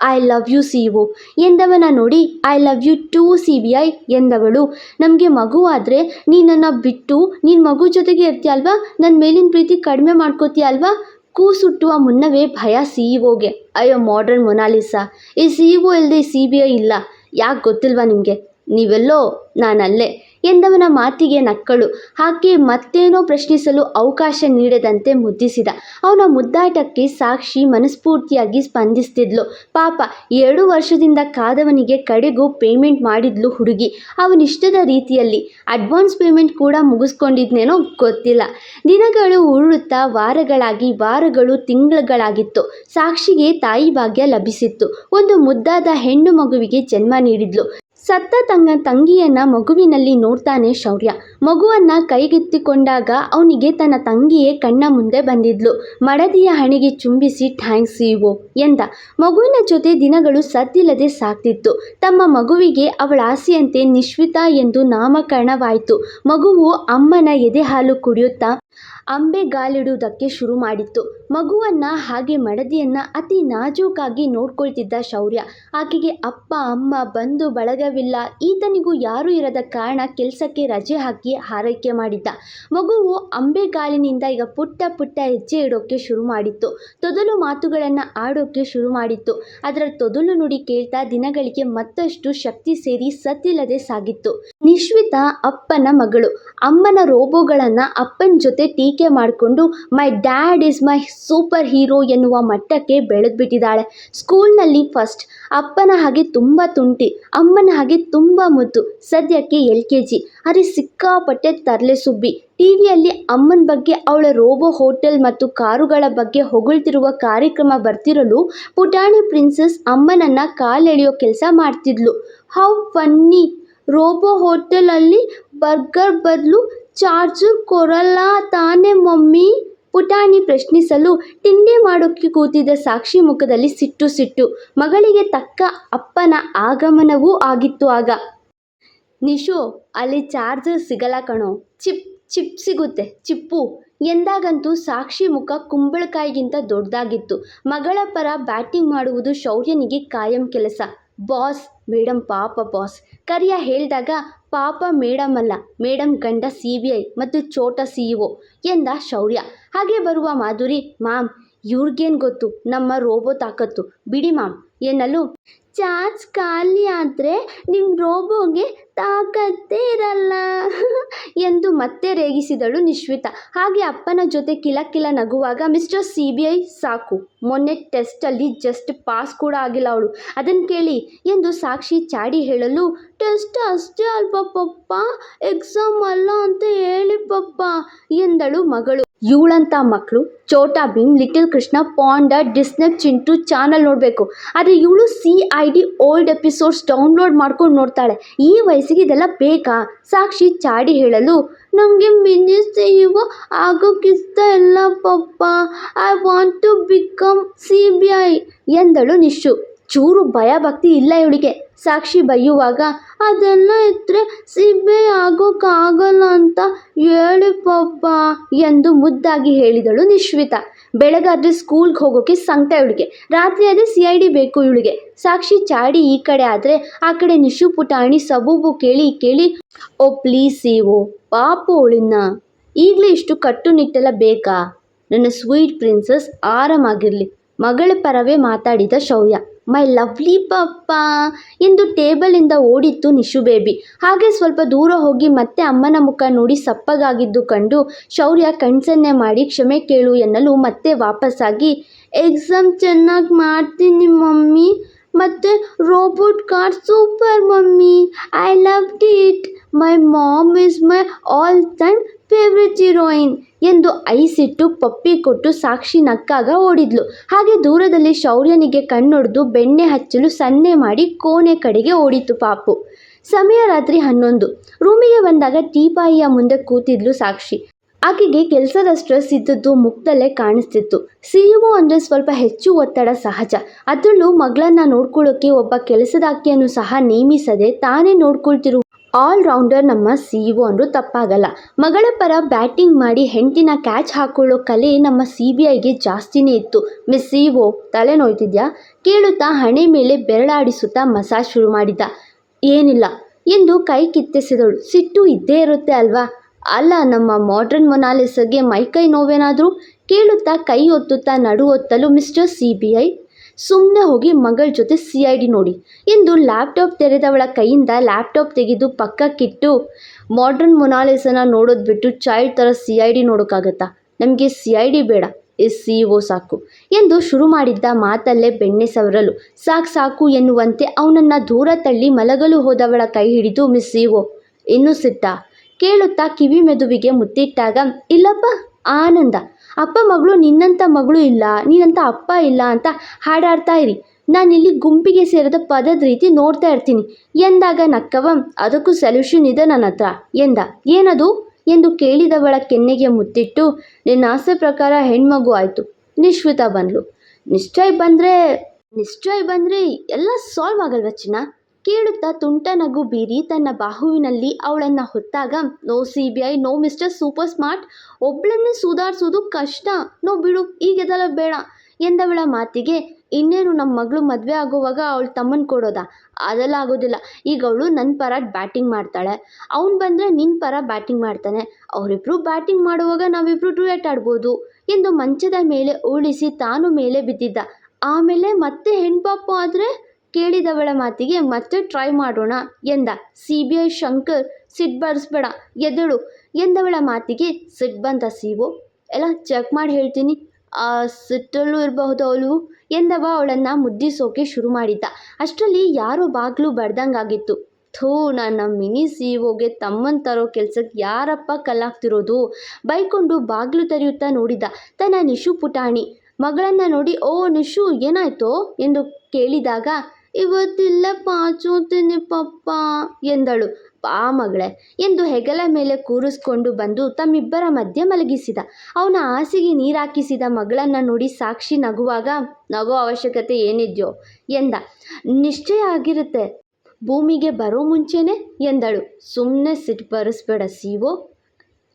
I love you C O ಎಂದವನ ನೋಡಿ I love you too C B I ಎಂದವಳು. ನಮಗೆ ಮಗುವಾದರೆ ನೀನನ್ನು ಬಿಟ್ಟು ನೀನು ಮಗು ಜೊತೆಗೆ ಇರ್ತೀಯ ಅಲ್ವಾ ನನ್ನ ಮೇಲಿನ ಪ್ರೀತಿ ಕಡಿಮೆ ಮಾಡ್ಕೋತೀಯ ಅಲ್ವಾ ಕೂಸುಟ್ಟುವ ಮುನ್ನವೇ ಭಯ ಸಿ ಇ ಒಗೆ ಅಯ್ಯೋ ಮಾಡ್ರನ್ ಮೊನಾಲಿಸಾ. ಈ ಸಿ ಇ ಇಲ್ಲದೆ ಸಿ ಬಿ ಐ ಇಲ್ಲ. ಯಾಕೆ ಗೊತ್ತಿಲ್ವಾ ನಿಮಗೆ? ನೀವೆಲ್ಲೋ ನಾನಲ್ಲೇ. ಎಂದವನ ಮಾತಿಗೆ ನಕ್ಕಳು. ಆಕೆ ಮತ್ತೇನೋ ಪ್ರಶ್ನಿಸಲು ಅವಕಾಶ ನೀಡದಂತೆ ಮುದ್ದಿಸಿದ. ಅವನ ಮುದ್ದಾಟಕ್ಕೆ ಸಾಕ್ಷಿ ಮನಸ್ಫೂರ್ತಿಯಾಗಿ ಸ್ಪಂದಿಸ್ತಿದ್ಲು. ಪಾಪ, ಎರಡು ವರ್ಷದಿಂದ ಕಾದವನಿಗೆ ಕಡೆಗೂ ಪೇಮೆಂಟ್ ಮಾಡಿದ್ಲು ಹುಡುಗಿ. ಅವನಿಷ್ಟದ ರೀತಿಯಲ್ಲಿ ಅಡ್ವಾನ್ಸ್ ಪೇಮೆಂಟ್ ಕೂಡ ಮುಗಿಸ್ಕೊಂಡಿದ್ನೇನೋ ಗೊತ್ತಿಲ್ಲ. ದಿನಗಳು ಉರುಳುತ್ತಾ ವಾರಗಳಾಗಿ ವಾರಗಳು ತಿಂಗಳುಗಳಾಗಿತ್ತು ಸಾಕ್ಷಿಗೆ ತಾಯಿ ಭಾಗ್ಯ ಲಭಿಸಿತ್ತು. ಒಂದು ಮುದ್ದಾದ ಹೆಣ್ಣು ಮಗುವಿಗೆ ಜನ್ಮ ನೀಡಿದ್ಲು. ಸತ್ತ ತಂಗ ತಂಗಿಯನ್ನ ಮಗುವಿನಲ್ಲಿ ನೋಡ್ತಾನೆ ಶೌರ್ಯ. ಮಗುವನ್ನ ಕೈಗೆತ್ತಿಕೊಂಡಾಗ ಅವನಿಗೆ ತನ್ನ ತಂಗಿಯೇ ಕಣ್ಣ ಮುಂದೆ ಬಂದಿದ್ಲು. ಮಡದಿಯ ಹಣೆಗೆ ಚುಂಬಿಸಿ, ಥ್ಯಾಂಕ್ಸ್ ಇವು ಎಂದ. ಮಗುವಿನ ಜೊತೆ ದಿನಗಳು ಸದ್ದಿಲ್ಲದೆ ಸಾಕ್ತಿತ್ತು ತಮ್ಮ ಮಗುವಿಗೆ ಅವಳ ಆಸೆಯಂತೆ ನಿಶ್ವಿತಾ ಎಂದು ನಾಮಕರಣವಾಯಿತು. ಮಗುವು ಅಮ್ಮನ ಎದೆ ಹಾಲು ಕುಡಿಯುತ್ತಾ ಅಂಬೆಗಾಲಿಡುವುದಕ್ಕೆ ಶುರು ಮಾಡಿತ್ತು. ಮಗುವನ್ನ ಹಾಗೆ ಮಡದಿಯನ್ನ ಅತಿ ನಾಜೂಕಾಗಿ ನೋಡ್ಕೊಳ್ತಿದ್ದ ಶೌರ್ಯ. ಆಕೆಗೆ ಅಪ್ಪ, ಅಮ್ಮ, ಬಂಧು ಬಳಗವಿಲ್ಲ. ಈತನಿಗೂ ಯಾರೂ ಇರದ ಕಾರಣ ಕೆಲಸಕ್ಕೆ ರಜೆ ಹಾಕಿ ಹಾರೈಕೆ ಮಾಡಿದ್ದ. ಮಗುವು ಅಂಬೆಗಾಲಿನಿಂದ ಈಗ ಪುಟ್ಟ ಪುಟ್ಟ ಹೆಜ್ಜೆ ಇಡೋಕ್ಕೆ ಶುರು ಮಾಡಿತ್ತು. ತೊದಲು ಮಾತುಗಳನ್ನು ಆಡೋಕ್ಕೆ ಶುರು ಮಾಡಿತ್ತು. ಅದರ ತೊದಲು ನುಡಿ ಕೇಳ್ತಾ ದಿನಗಳಿಗೆ ಮತ್ತಷ್ಟು ಶಕ್ತಿ ಸೇರಿ ಸತ್ತಿಲ್ಲದೆ ಸಾಗಿತ್ತು. ನಿಶ್ವಿತ ಅಪ್ಪನ ಮಗಳು. ಅಮ್ಮನ ರೋಬೋಗಳನ್ನು ಅಪ್ಪನ ಜೊತೆ ಟೀಕೆ ಮಾಡಿಕೊಂಡು my dad is my super hero ಎನ್ನುವ ಮಟ್ಟಕ್ಕೆ ಬೆಳೆದ್ಬಿಟ್ಟಿದ್ದಾಳೆ. ಸ್ಕೂಲ್ನಲ್ಲಿ ಫಸ್ಟ್ ಅಪ್ಪನ ಹಾಗೆ ತುಂಬ ತುಂಟಿ, ಅಮ್ಮನ ಹಾಗೆ ತುಂಬ ಮುದ್ದು, ಸದ್ಯಕ್ಕೆ ಎಲ್ ಕೆ ಜಿ. ಅರೆ ಸಿಕ್ಕಾಪಟ್ಟೆ ತರಲೆ ಸುಬ್ಬಿ. ಟಿವಿಯಲ್ಲಿ ಅಮ್ಮನ ಬಗ್ಗೆ, ಅವಳ ರೋಬೋ ಹೋಟೆಲ್ ಮತ್ತು ಕಾರುಗಳ ಬಗ್ಗೆ ಹೊಗಳ್ತಿರುವ ಕಾರ್ಯಕ್ರಮ ಬರ್ತಿರಲು ಪುಟಾಣಿ ಪ್ರಿನ್ಸಸ್ ಅಮ್ಮನನ್ನು ಕಾಲೆಳೆಯೋ ಕೆಲಸ ಮಾಡ್ತಿದ್ಲು. ಹೌ ಫನ್ನಿ ರೋಬೋ ಹೋಟೆಲಲ್ಲಿ ಬರ್ಗರ್ ಬದಲು ಚಾರ್ಜರ್ ಕೊರಲ್ಲ ತಾನೇ ಮಮ್ಮಿ? ಪುಟಾಣಿ ಪ್ರಶ್ನಿಸಲು ತಿಂಡಿ ಮಾಡೋಕ್ಕೆ ಕೂತಿದ್ದ ಸಾಕ್ಷಿ ಮುಖದಲ್ಲಿ ಸಿಟ್ಟು ಸಿಟ್ಟು. ಮಗಳಿಗೆ ತಕ್ಕ ಅಪ್ಪನ ಆಗಮನವೂ ಆಗಿತ್ತು ಆಗ. ನಿಶು, ಅಲ್ಲಿ ಚಾರ್ಜರ್ ಸಿಗಲ್ಲ ಕಣೋ. ಚಿಪ್ ಚಿಪ್ ಸಿಗುತ್ತೆ. ಚಿಪ್ಪು. ಎಂದಾಗಂತೂ ಸಾಕ್ಷಿ ಮುಖ ಕುಂಬಳಕಾಯಿಗಿಂತ ದೊಡ್ಡದಾಗಿತ್ತು. ಮಗಳ ಪರ ಬ್ಯಾಟಿಂಗ್ ಮಾಡುವುದು ಶೌರ್ಯನಿಗೆ ಕಾಯಂ ಕೆಲಸ. ಬಾಸ್ ಮೇಡಮ್ ಪಾಪ ಬಾಸ್. ಕರಿಯ ಹೇಳಿದಾಗ, ಪಾಪ ಮೇಡಮ್ ಅಲ್ಲ ಮೇಡಮ್ ಗಂಡ ಸಿ ಬಿ ಐ ಮತ್ತು ಚೋಟ ಸಿ ಇ ಒ ಎಂದ ಶೌರ್ಯ. ಹಾಗೆ ಬರುವ ಮಾಧುರಿ, ಮ್ಯಾಮ್, ಇವ್ರಿಗೇನು ಗೊತ್ತು? ನಮ್ಮ ರೋಬೋ ತಾಕತ್ತು. ಬಿಡಿ ಮಾಮ್ ಏನಲ್ಲೂ ಚಾರ್ಜ್ ಖಾಲಿ ಆದರೆ ನಿಮ್ಮ ರೋಬೋಗೆ ತಾಕತ್ತೇ ಇರಲ್ಲ. ಎಂದು ಮತ್ತೆ ರೇಗಿಸಿದಳು ನಿಶ್ವಿತ. ಹಾಗೆ ಅಪ್ಪನ ಜೊತೆ ಕಿಲ ಕಿಲ ನಗುವಾಗ ಮಿಸ್ಟರ್ ಸಿ ಬಿ ಐ ಸಾಕು. ಮೊನ್ನೆ ಟೆಸ್ಟಲ್ಲಿ ಜಸ್ಟ್ ಪಾಸ್ ಕೂಡ ಆಗಿಲ್ಲ ಅವಳು. ಅದನ್ನು ಕೇಳಿ ಎಂದು ಸಾಕ್ಷಿ ಚಾಡಿ ಹೇಳಲು, ಟೆಸ್ಟ್ ಅಷ್ಟೇ ಅಲ್ಪ ಪಪ್ಪ, ಎಕ್ಸಾಮ್ ಅಲ್ಲ ಅಂತ ಹೇಳಿ ಪಪ್ಪ, ಎಂದಳು ಮಗಳು. ಇವಳಂಥ ಮಕ್ಕಳು Chhota Bheem, little Krishna, panda Disney Chintu channel ನೋಡಬೇಕು. ಆದರೆ ಇವಳು C I D old episodes download ಮಾಡ್ಕೊಂಡು ನೋಡ್ತಾಳೆ. ಈ ವಯಸ್ಸಿಗೆ ಇದೆಲ್ಲ ಬೇಕಾ? ಸಾಕ್ಷಿ ಚಾಡಿ ಹೇಳಲು ನನಗೆ ಮಿನಿ ಸಿಇಒ ಆಗೋಕ್ಕಿಸ್ತ ಇಲ್ಲ ಪಪ್ಪ. I want to become C B I ಎಂದಳು ನಿಶು. ಚೂರು ಭಯ ಭಕ್ತಿ ಇಲ್ಲ ಇವಳಿಗೆ. ಸಾಕ್ಷಿ ಬೈಯುವಾಗ, ಅದೆಲ್ಲ ಇದ್ರೆ ಸಿಬ್ಬೆ ಆಗೋಕ್ಕಾಗಲ್ಲ ಅಂತ ಹೇಳಿ ಪಪ್ಪ ಎಂದು ಮುದ್ದಾಗಿ ಹೇಳಿದಳು ನಿಶ್ವಿತ ಬೆಳಗಾದ್ರೆ ಸ್ಕೂಲ್ಗೆ ಹೋಗೋಕೆ ಸಂಕಟ ಇವಳಿಗೆ. ರಾತ್ರಿ ಆದರೆ ಸಿ ಐ ಡಿ ಬೇಕು ಇವಳಿಗೆ. ಸಾಕ್ಷಿ ಚಾಡಿ ಈ ಕಡೆ ಆದರೆ ಆ ಕಡೆ ನಿಶು ಪುಟಾಣಿ ಸಬೂಬು ಕೇಳಿ ಕೇಳಿ ಓ ಪ್ಲೀಸ್ ಓ ಪಾಪು ಅವಳಿನ್ನ. ಈಗಲೇ ಇಷ್ಟು ಕಟ್ಟುನಿಟ್ಟೆಲ್ಲ ಬೇಕಾ? ನನ್ನ ಸ್ವೀಟ್ ಪ್ರಿನ್ಸಸ್ ಆರಾಮಾಗಿರಲಿ. ಮಗಳ ಪರವೇ ಮಾತಾಡಿದ ಶೌರ್ಯ. ಮೈ ಲವ್ಲಿ ಪಪ್ಪ ಎಂದು ಟೇಬಲಿಂದ ಓಡಿತ್ತು ನಿಶು ಬೇಬಿ ಹಾಗೆ ಸ್ವಲ್ಪ ದೂರ ಹೋಗಿ ಮತ್ತೆ ಅಮ್ಮನ ಮುಖ ನೋಡಿ ಸಪ್ಪಗಾಗಿದ್ದು ಕಂಡು ಶೌರ್ಯ ಕಣ್ಸನ್ನೆ ಮಾಡಿ ಕ್ಷಮೆ ಕೇಳು ಎನ್ನಲು ಮತ್ತೆ ವಾಪಸ್ಸಾಗಿ ಎಕ್ಸಾಮ್ ಚೆನ್ನಾಗಿ ಮಾಡ್ತೀನಿ ಮಮ್ಮಿ. ಮತ್ತು robot car super mummy. I love it my mom is my all time favourite heroine ಎಂದು ಐಸಿಟ್ಟು ಪಪ್ಪಿ ಕೊಟ್ಟು ಸಾಕ್ಷಿ ನಕ್ಕಾಗ ಓಡಿದ್ಲು. ಹಾಗೆ ದೂರದಲ್ಲಿ ಶೌರ್ಯನಿಗೆ ಕಣ್ಣೊಡೆದು ಬೆಣ್ಣೆ ಹಚ್ಚಲು ಸನ್ನೆ ಮಾಡಿ ಕೋಣೆ ಕಡೆಗೆ ಓಡಿತು ಪಾಪು. ಸಮಯ ರಾತ್ರಿ ಹನ್ನೊಂದು. ರೂಮಿಗೆ ಬಂದಾಗ ಟೀಪಾಯಿಯ ಮುಂದೆ ಕೂತಿದ್ಲು ಸಾಕ್ಷಿ. ಆಕೆಗೆ ಕೆಲಸದ ಸ್ಟ್ರೆಸ್ ಇದ್ದದ್ದು ಮುಖದಲ್ಲೇ ಕಾಣಿಸ್ತಿತ್ತು. ಸಿಇಒ ಅಂದರೆ ಸ್ವಲ್ಪ ಹೆಚ್ಚು ಒತ್ತಡ ಸಹಜ. ಅದರಲ್ಲೂ ಮಗಳನ್ನ ನೋಡ್ಕೊಳ್ಳೋಕೆ ಒಬ್ಬ ಕೆಲಸದಾಕಿಯನ್ನು ಸಹ ನೇಮಿಸದೆ ತಾನೇ ನೋಡ್ಕೊಳ್ತಿರುವ ಆಲ್ ರೌಂಡರ್ ನಮ್ಮ ಒ ಅಂದರೂ ತಪ್ಪಾಗಲ್ಲ. ಮಗಳ ಪರ ಬ್ಯಾಟಿಂಗ್ ಮಾಡಿ ಹೆಂಡತಿನ ಕ್ಯಾಚ್ ಹಾಕೊಳ್ಳೋ ಕಲೆ ನಮ್ಮ ಸಿ ಬಿ ಐಗೆ ಜಾಸ್ತಿನೇ ಇತ್ತು. ಮಿಸ್ ಸಿ ಒ ತಲೆ ನೋಯ್ತಿದ್ಯಾ? ಕೇಳುತ್ತಾ ಹಣೆ ಮೇಲೆ ಬೆರಳಾಡಿಸುತ್ತಾ ಮಸಾಜ್ ಶುರು ಮಾಡಿದ್ದ ಏನಿಲ್ಲ. ಎಂದು ಕೈ ಕಿತ್ತೆಸೆದಳು. ಸಿಟ್ಟು ಇದ್ದೇ ಇರುತ್ತೆ ಅಲ್ವಾ? ಅಲ್ಲ, ನಮ್ಮ ಮಾಡ್ರನ್ ಮೊನಾಲಿಸಗೆ ಮೈಕೈ ನೋವೇನಾದರೂ? ಕೇಳುತ್ತಾ ಕೈ ಒತ್ತುತ್ತಾ ನಡು ಒತ್ತಲು ಮಿಸ್ಟರ್ ಸಿ ಬಿ ಐ ಸುಮ್ಮನೆ ಹೋಗಿ ಮಗಳ ಜೊತೆ ಸಿ ಐ ಡಿ ನೋಡಿ. ಎಂದು ಲ್ಯಾಪ್ಟಾಪ್ ತೆರೆದವಳ ಕೈಯಿಂದ ಲ್ಯಾಪ್ಟಾಪ್ ತೆಗೆದು ಪಕ್ಕಕ್ಕಿಟ್ಟು ಮಾಡ್ರನ್ ಮೊನಾಲಿಸನ ನೋಡೋದು ಬಿಟ್ಟು ಚೈಲ್ಡ್ ಥರ ಸಿ ಐ ಡಿ ನೋಡೋಕ್ಕಾಗತ್ತಾ? ನಮಗೆ ಸಿ ಐ ಡಿ ಬೇಡ. ಎಸ್ ಸಿ ಓ ಸಾಕು. ಎಂದು ಶುರು ಮಾಡಿದ್ದ ಮಾತಲ್ಲೇ ಬೆಣ್ಣೆ ಸವರಲು. ಸಾಕು ಸಾಕು ಎನ್ನುವಂತೆ ಅವನನ್ನು ದೂರ ತಳ್ಳಿ ಮಲಗಲು ಹೋದವಳ ಕೈ ಹಿಡಿದು ಮಿಸ್ ಸಿ ಓ ಇನ್ನೂ ಸಿಟ್ಟ? ಕೇಳುತ್ತಾ ಕಿವಿ ಮೆದುವಿಗೆ ಮುತ್ತಿಟ್ಟಾಗ, ಇಲ್ಲಪ್ಪ, ಆನಂದ. ಅಪ್ಪ ಮಗಳು ನಿನ್ನಂಥ ಮಗಳು ಇಲ್ಲ, ನೀನಂಥ ಅಪ್ಪ ಇಲ್ಲ ಅಂತ ಹಾಡಾಡ್ತಾ ಇರಿ. ನಾನಿಲ್ಲಿ ಗುಂಪಿಗೆ ಸೇರಿದ ಪದದ ರೀತಿ ನೋಡ್ತಾ ಇರ್ತೀನಿ. ಎಂದಾಗ ನಕ್ಕವ, ಅದಕ್ಕೂ ಸೊಲ್ಯೂಷನ್ ಇದೆ ನನ್ನ ಹತ್ರ. ಎಂದ, ಏನದು? ಎಂದು ಕೇಳಿದವಳ ಕೆನ್ನೆಗೆ ಮುತ್ತಿಟ್ಟು ನಿನ್ನ ಆಸೆ ಪ್ರಕಾರ ಹೆಣ್ಮಗು ಆಯಿತು. ನಿಶ್ವಿತ ಬಂದ್ಲು. ನಿಶ್ಚಯ ಬಂದರೆ ನಿಶ್ಚಯ ಬಂದರೆ ಎಲ್ಲ ಸಾಲ್ವ್ ಆಗಲ್ವ ಚಿನ್ನ? ಕೇಳುತ್ತಾ ತುಂಟ ನಗು ಬೀರಿ ತನ್ನ ಬಾಹುವಿನಲ್ಲಿ ಅವಳನ್ನು ಹೊತ್ತಾಗ, no C B I, no mister super smart, ಒಬ್ಳನ್ನೇ ಸುಧಾರಿಸೋದು ಕಷ್ಟ. ನೋ, ಬಿಡು ಈಗೆದೆಲ್ಲ ಬೇಡ, ಎಂದವಳ ಮಾತಿಗೆ ಇನ್ನೇನು ನಮ್ಮ ಮಗಳು ಮದುವೆ ಆಗುವಾಗ ಅವಳು ತಮ್ಮನ ಕೊಡೋದಾ? ಅದೆಲ್ಲ ಆಗೋದಿಲ್ಲ. ಈಗ ಅವಳು ನನ್ನ ಪರ ಬ್ಯಾಟಿಂಗ್ ಮಾಡ್ತಾಳೆ. ಅವ್ನು ಬಂದರೆ ನಿನ್ನ ಪರ ಬ್ಯಾಟಿಂಗ್ ಮಾಡ್ತಾನೆ. ಅವರಿಬ್ಬರು ಬ್ಯಾಟಿಂಗ್ ಮಾಡುವಾಗ ನಾವಿಬ್ಬರು ಡುಯೆಟ್ ಆಡ್ಬೋದು, ಎಂದು ಮಂಚದ ಮೇಲೆ ಉಳಿಸಿ ತಾನು ಮೇಲೆ ಬಿದ್ದಿದ್ದ. ಆಮೇಲೆ ಮತ್ತೆ ಹೆಣ್ಪಾಪು ಆದರೆ ಕೇಳಿದವಳ ಮಾತಿಗೆ ಮತ್ತೆ ಟ್ರೈ ಮಾಡೋಣ ಎಂದ. C B I Shankar, sit ಬರ್ಸ್ಬೇಡ ಎದಳು ಎಂದವಳ ಮಾತಿಗೆ, ಸಿಟ್ ಬಂತ ಒ ಎಲ್ಲ ಚೆಕ್ ಮಾಡಿ ಹೇಳ್ತೀನಿ. ಆ ಸಿಟ್ಟಲ್ಲೂ ಇರಬಹುದು ಅವಳು, ಎಂದವ ಅವಳನ್ನು ಮುದ್ದಿಸೋಕೆ ಶುರು ಮಾಡಿದ್ದ. ಅಷ್ಟರಲ್ಲಿ ಯಾರೋ ಬಾಗಿಲು ಬಡ್ದಂಗಾಗಿತ್ತು. ಥೂ, ನನ್ನ ಮಿನಿ ಸಿ ಒಗೆ ತಮ್ಮನ್ನು ತರೋ ಕೆಲ್ಸಕ್ಕೆ ಯಾರಪ್ಪ ಕಲ್ಲಾಗ್ತಿರೋದು? ಬೈಕೊಂಡು ಬಾಗಿಲು ತೆರೆಯುತ್ತಾ ನೋಡಿದ. ತನ್ನ ನಿಶು ಪುಟಾಣಿ. ಮಗಳನ್ನು ನೋಡಿ, ಓ ನಿಶು, ಏನಾಯ್ತೋ? ಎಂದು ಕೇಳಿದಾಗ ಇವತ್ತಿಲ್ಲ ಪಾಚೋತೇನೆ ಪಪ್ಪ ಎಂದಳು. ಬಾ ಮಗಳೇ ಎಂದು ಹೆಗಲ ಮೇಲೆ ಕೂರಿಸ್ಕೊಂಡು ಬಂದು ತಮ್ಮಿಬ್ಬರ ಮಧ್ಯೆ ಮಲಗಿಸಿದ. ಅವನ ಹಾಸಿಗೆ ನೀರಾಕಿಸಿದ ಮಗಳನ್ನು ನೋಡಿ ಸಾಕ್ಷಿ ನಗುವಾಗ, ನಗೋ ಅವಶ್ಯಕತೆ ಏನಿದ್ಯೋ ಎಂದ. ನಿಶ್ಚಯ ಆಗಿರುತ್ತೆ. ಭೂಮಿಗೆ ಬರೋ ಮುಂಚೆನೆ ಎಂದಳು. ಸುಮ್ಮನೆ ಸಿಟ್ಟು ಬರೆಸ್ಬೇಡ ಸೀವೋ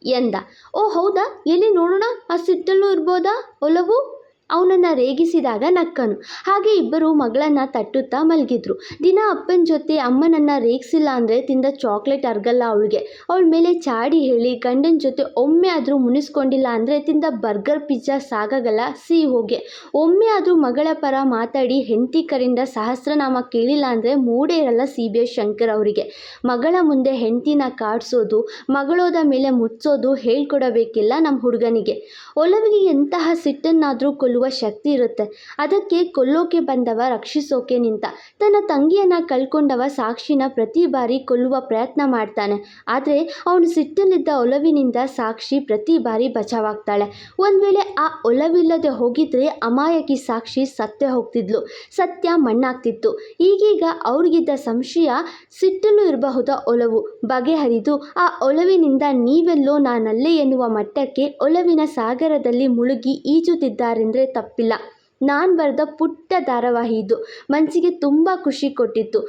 ಎಂದ. ಓ ಹೌದಾ? ಎಲ್ಲಿ ನೋಡೋಣ? ಆ ಸಿಟ್ಟಲ್ಲೂ ಇರ್ಬೋದಾ? ಒಲವು? ಅವನನ್ನು ರೇಗಿಸಿದಾಗ ನಕ್ಕನು. ಹಾಗೆ ಇಬ್ಬರು ಮಗಳನ್ನು ತಟ್ಟುತ್ತಾ ಮಲಗಿದ್ರು. ದಿನ ಅಪ್ಪನ ಜೊತೆ ಅಮ್ಮನನ್ನು ರೇಗಿಸಿಲ್ಲ ಅಂದರೆ ತಿಂದ ಚಾಕ್ಲೇಟ್ ಅರ್ಗಲ್ಲ ಅವಳಿಗೆ. ಅವಳ ಮೇಲೆ ಚಾಡಿ ಹೇಳಿ ಗಂಡನ ಜೊತೆ ಒಮ್ಮೆ ಆದರೂ ಮುನಿಸ್ಕೊಂಡಿಲ್ಲ ಅಂದರೆ ತಿಂದ ಬರ್ಗರ್, ಪಿಜ್ಜಾ ಸಾಕಾಗಲ್ಲ ಸಿ ಹೋಗೆ. ಒಮ್ಮೆ ಆದರೂ ಮಗಳ ಪರ ಮಾತಾಡಿ ಹೆಂಡತಿ ಕರಿಂದ ಸಹಸ್ರನಾಮ ಕೇಳಿಲ್ಲ ಅಂದರೆ ಮೂಡೇ ಇರಲ್ಲ ಸಿ ಬಿ ಎಸ್ ಶಂಕರ್ ಅವರಿಗೆ. ಮಗಳ ಮುಂದೆ ಹೆಂಡತಿನ ಕಾಡಿಸೋದು, ಮಗಳೋದ ಮೇಲೆ ಮುಚ್ಚೋದು ಹೇಳ್ಕೊಡಬೇಕಿಲ್ಲ ನಮ್ಮ ಹುಡುಗನಿಗೆ. ಒಲವಿಗೆ ಎಂತಹ ಸಿಟ್ಟನ್ನಾದರೂ ಕೊಲ್ಲುವ ಶಕ್ತಿ ಇರುತ್ತೆ. ಅದಕ್ಕೆ ಕೊಲ್ಲೋಕೆ ಬಂದವ ರಕ್ಷಿಸೋಕೆ ನಿಂತ. ತನ್ನ ತಂಗಿಯನ್ನು ಕಳ್ಕೊಂಡವ ಸಾಕ್ಷಿನ ಪ್ರತಿ ಬಾರಿ ಕೊಲ್ಲುವ ಪ್ರಯತ್ನ ಮಾಡ್ತಾನೆ. ಆದರೆ ಅವನು ಸಿಟ್ಟಲ್ಲಿದ್ದ ಒಲವಿನಿಂದ ಸಾಕ್ಷಿ ಪ್ರತಿ ಬಾರಿ ಬಚಾವಾಗ್ತಾಳೆ. ಒಂದು ವೇಳೆ ಆ ಒಲವಿಲ್ಲದೆ ಹೋಗಿದ್ರೆ ಅಮಾಯಕಿ ಸಾಕ್ಷಿ ಸತ್ಯ ಹೋಗ್ತಿದ್ಲು. ಸತ್ಯ ಮಣ್ಣಾಗ್ತಿತ್ತು. ಈಗೀಗ ಅವ್ರಿಗಿದ್ದ ಸಂಶಯ ಸಿಟ್ಟಲ್ಲೂ ಇರಬಹುದ ಒಲವು. ಬಗೆಹರಿದು ಆ ಒಲವಿನಿಂದ ನೀವೆಲ್ಲೋ ನಾನಲ್ಲೇ ಎನ್ನುವ ಮಟ್ಟಕ್ಕೆ ಒಲವಿನ ಸಾಗರದಲ್ಲಿ ಮುಳುಗಿ ಈಜುತ್ತಿದ್ದಾರೆಂದರೆ ತಪ್ಪಿಲ್ಲ. ನಾನು ಬರೆದ ಪುಟ್ಟ ಧಾರಾವಾಹಿ ಇದು. ಮನಸ್ಸಿಗೆ ತುಂಬ ಖುಷಿ ಕೊಟ್ಟಿತ್ತು.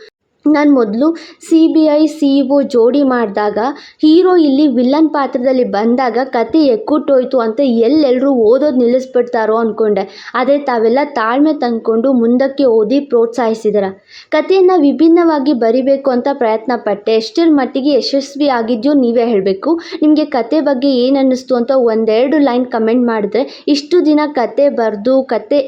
ನಾನು ಮೊದಲು C B I C O ಜೋಡಿ ಮಾಡಿದಾಗ, ಹೀರೋ ಇಲ್ಲಿ ವಿಲ್ಲನ್ ಪಾತ್ರದಲ್ಲಿ ಬಂದಾಗ ಕತೆ ಎಕ್ಕುಟ್ಟೋಯ್ತು ಅಂತ ಎಲ್ಲೆಲ್ಲರೂ ಓದೋದು ನಿಲ್ಲಿಸ್ಬಿಡ್ತಾರೋ ಅಂದ್ಕೊಂಡೆ ಆದರೆ ತಾವೆಲ್ಲ ತಾಳ್ಮೆ ತಂದ್ಕೊಂಡು ಮುಂದಕ್ಕೆ ಓದಿ ಪ್ರೋತ್ಸಾಹಿಸಿದರ. ಕಥೆಯನ್ನು ವಿಭಿನ್ನವಾಗಿ ಬರಿಬೇಕು ಅಂತ ಪ್ರಯತ್ನ ಪಟ್ಟೆ ಎಷ್ಟರ ಮಟ್ಟಿಗೆ ಯಶಸ್ವಿ ಆಗಿದೆಯೋ ನೀವೇ ಹೇಳಬೇಕು. ನಿಮಗೆ ಕತೆ ಬಗ್ಗೆ ಏನು ಅನ್ನಿಸ್ತು ಅಂತ ಒಂದೆರಡು ಲೈನ್ ಕಮೆಂಟ್ ಮಾಡಿದ್ರೆ, ಇಷ್ಟು ದಿನ ಕತೆ ಬರೆದು, ಕತೆ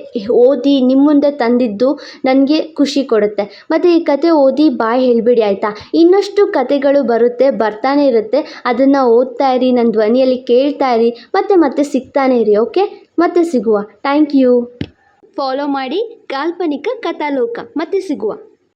ಓದಿ ನಿಮ್ಮ ಮುಂದೆ ತಂದಿದ್ದು ನನಗೆ ಖುಷಿ ಕೊಡುತ್ತೆ. ಮತ್ತು ಈ ಕತೆ ಓದಿ ಬಾಯ್ ಹೇಳಿಬಿಡಿ ಆಯಿತಾ? ಇನ್ನಷ್ಟು ಕತೆಗಳು ಬರುತ್ತೆ, ಬರ್ತಾನೆ ಇರುತ್ತೆ. ಅದನ್ನು ಓದ್ತಾ ಇರಿ ನನ್ನ ಧ್ವನಿಯಲ್ಲಿ ಕೇಳ್ತಾ ಇರಿ, ಮತ್ತೆ ಮತ್ತೆ ಸಿಗ್ತಾನೆ ಇರಿ, ಓಕೆ? ಮತ್ತೆ ಸಿಗುವ. Thank you. ಫಾಲೋ ಮಾಡಿ ಕಾಲ್ಪನಿಕ ಕಥಾಲೋಕ, ಮತ್ತೆ ಸಿಗುವ.